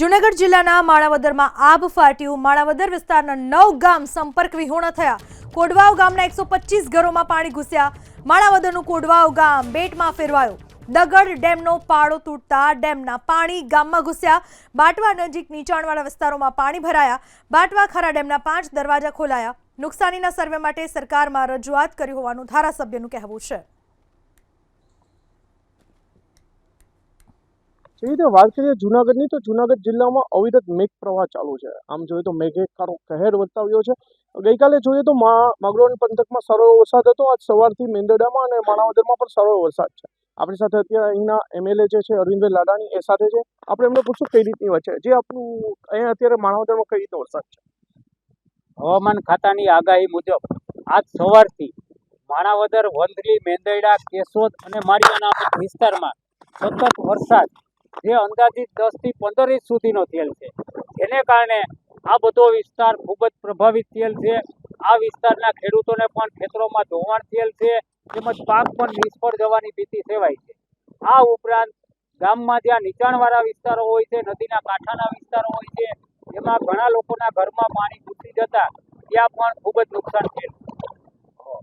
જૂનાગઢ જિલ્લાના માણાવદરમાં આબ ફાટ્યું. માણાવદર વિસ્તારના નવ ગામ સંપર્ક વિહોણા થયા. કોડવાવ ગામના એકસો પચીસ ઘરોમાં પાણી ઘૂસ્યા. માણાવદરનું કોડવાવ ગામ બેટમાં ફેરવાયું. દગડ ડેમનો પાળો તૂટતા ડેમના પાણી ગામમાં ઘૂસ્યા. બાટવા નજીક નીચાણવાળા વિસ્તારોમાં પાણી ભરાયા. બાટવા ખરા ડેમના પાંચ દરવાજા ખોલાયા. નુકસાનીના સર્વે માટે સરકારમાં રજૂઆત કરી હોવાનું ધારાસભ્યનું કહેવું છે. જેવી રીતે વાત કરીએ જુનાગઢની, તો જુનાગઢ જિલ્લામાં અવિરત મેઘ પ્રવાહ ચાલુ છે. આમ જોઈએ તો મેઘેકારો કહેર વર્તાવ્યો છે. ગઈકાલે જોઈએ તો મા, માગરોળ પંથકમાં સારો વરસાદ હતો. આજ સવારથી મેંદરડામાં અને માણાવદરમાં પણ સારો વરસાદ છે. આપણી સાથે અત્યારે અહીંના એમએલએ જે છે, અરવિંદભાઈ લાડાણી એ સાથે છે. આપણે એમને પૂછશું કઈ રીતની છે? જે આપણું, અહીંયા અત્યારે માણાવદરમાં કઈ રીતે વરસાદ છે? હવામાન ખાતાની આગાહી મુજબ આજ સવારથી માણાવદર, વંથલી, મેંદરડા, કેશોદ અને મારિયાના વિસ્તારમાં સતત વરસાદ જે અંદાજિત દસથી પંદર ઇંચ સુધીનો થયેલ છે. એને કારણે આ બધો વિસ્તાર ખૂબ જ પ્રભાવિત થયેલ છે. આ વિસ્તારના ખેડૂતોને પણ ખેતરોમાં ધોવાણ થયેલ છે. તેમજ પાક પણ નિષ્ફળ જવાની ભીતિ સેવાય છે. આ ઉપરાંત ગામમાં જ્યાં નીચાણવાળા વિસ્તારો હોય છે, નદીના કાંઠાના વિસ્તારો હોય છે, એમાં ઘણા લોકોના ઘરમાં પાણી ઘૂસી જતા ત્યાં પણ ખૂબ જ નુકસાન થયેલ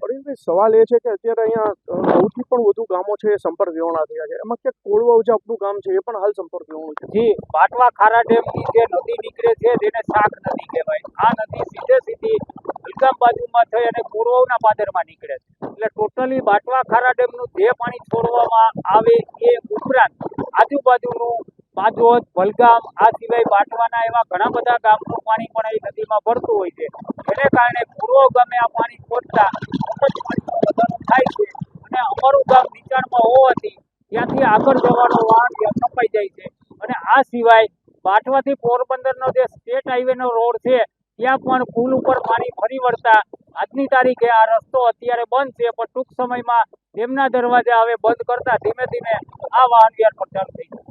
અરવિંદભાઈ સવાલ એ છે કે અત્યારે અહીંયા સૌથી પણ વધુ ગામો છે એ સંપર્ક વિહોણા થયા છે. એમાં ક્યાંક કોળવા આપણું ગામ છે એ પણ હાલ સંપર્ક વિહોણું છે. જી બાટવા ખારા ડેમની જે નદી નીકળે છે જેને શાક નદી કહેવાય, આ નદી સીધે સીધી હલગામ બાજુમાં થઈ અને કોરવાવના પાદરમાં નીકળે છે. એટલે ટોટલી બાટવા ખારા ડેમનું જે પાણી છોડવામાં આવે એ ઉપરાંત આજુબાજુનું બાજોદ ભલગામ આ સિવાય બાટવાના એવા ઘણા બધા ગામનું પાણી પણ એ નદીમાં ભરતું હોય છે. એને કારણે પૂર્વ ગામે આ પાણી પહોંચતા પાણીનો વધારો થાય છે અને અમારું ગામ નીચાણમાં હોવાથી ત્યાંથી આગળ જવાનો વાહન કપાઈ જાય છે. અને આ સિવાય બાટવાથી પોરબંદરનો જે સ્ટેટ હાઈવેનો રોડ છે, ત્યાં પણ પુલ ઉપર પાણી ફરી વળતા આજની તારીખે આ રસ્તો અત્યારે બંધ છે, પણ ટૂંક સમયમાં તેમના દરવાજા હવે બંધ કરતા ધીમે ધીમે આ વાહન વ્યવહાર પર ચાલુ થઈ જશે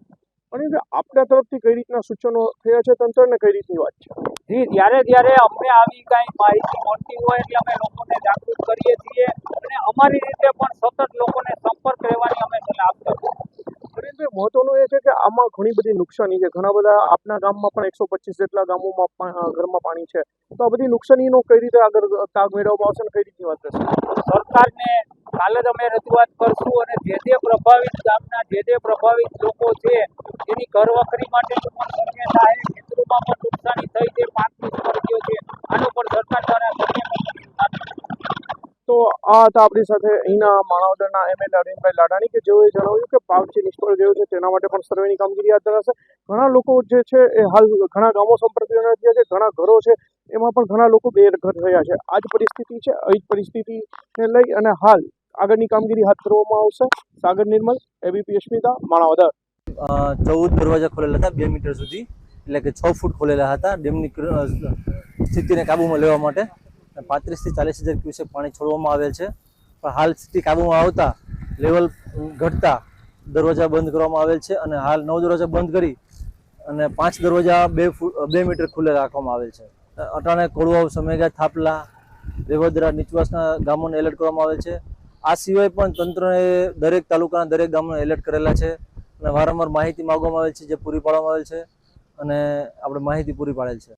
અને આપણા તરફથી કઈ રીતના સૂચનો થયા છે તંત્રને કઈ રીતની વાત છે? જી જ્યારે જ્યારે અમને આવી કાંઈ માહિતી મળતી હોય એટલે અમે લોકોને જાગૃત કરીએ છીએ અને અમારી રીતે પણ સતત લોકોને સંપર્ક રહેવાની અમે સલાહ આપતા છીએ. મહત્વનું એ છે કે આમાં ઘણી બધી નુકસાની છે. ઘણા બધા આપના ગામમાં પણ એકસો પચીસ જેટલા ગામોમાં ઘરમાં પાણી છે. તો આ બધી નુકસાનીનો કઈ રીતે આગળ તાગ મેળવવામાં આવશે અને કઈ રીતની વાત થશે સરકારને કાલે જ અમે રજૂઆત કરશું અને જે જે પ્રભાવિત ગામના, જે જે પ્રભાવિત લોકો છે, એની ઘરવખરી માટે પણ થાય ખેતરોમાં પણ નુકસાની થઈ છે પાક નિષ્ફળ છે. આનો પણ સરકાર દ્વારા તો આ હતા આપણી સાથે અહીંના માણાવદરના એમએલએ અરવિંદભાઈ લાડાણી કે જેઓએ જણાવ્યું કે પાક જે નિષ્ફળ ગયો છે તેના માટે પણ સર્વેની કામગીરી હાથ ધરાશે. ઘણા લોકો જે છે એ હાલ ઘણા ગામો સંપર્ક થયા છે, ઘણા ઘરો છે, એમાં પણ ઘણા લોકો બેઘર થયા છે. આ જ પરિસ્થિતિ છે આવી જ પરિસ્થિતિને લઈ અને હાલ આગળની કામગીરી હાથ ધરવામાં આવશે. સાગર નિર્મલ એબીપી અશ્મિતા માણાવદર ચૌદ દરવાજા ખોલેલા હતા બે મીટર સુધી. એટલે કે છ ફૂટ ખોલેલા હતા ડેમની સ્થિતિને કાબૂમાં લેવા માટે. પાંત્રીસથી ચાલીસ હજાર ક્યુસેક પાણી છોડવામાં આવેલ છે. પણ હાલ સ્થિતિ કાબૂમાં આવતા લેવલ ઘટતા દરવાજા બંધ કરવામાં આવેલ છે અને હાલ નવ દરવાજા બંધ કરી અને પાંચ દરવાજા બે ફૂટ બે મીટર ખુલ્લા રાખવામાં આવેલ છે. અટાણે કોળવાવ, સમેગા, થાપલા રેવદરા નીચવાસના ગામોને એલર્ટ કરવામાં આવેલ છે. આ સિવાય પણ તંત્રએ દરેક તાલુકાના દરેક ગામમાં એલર્ટ કરેલા છે અને વારંવાર માહિતી માગવામાં આવેલ છે, જે પૂરી પાડવામાં આવેલ છે અને આપણે માહિતી પૂરી પાડેલ છે.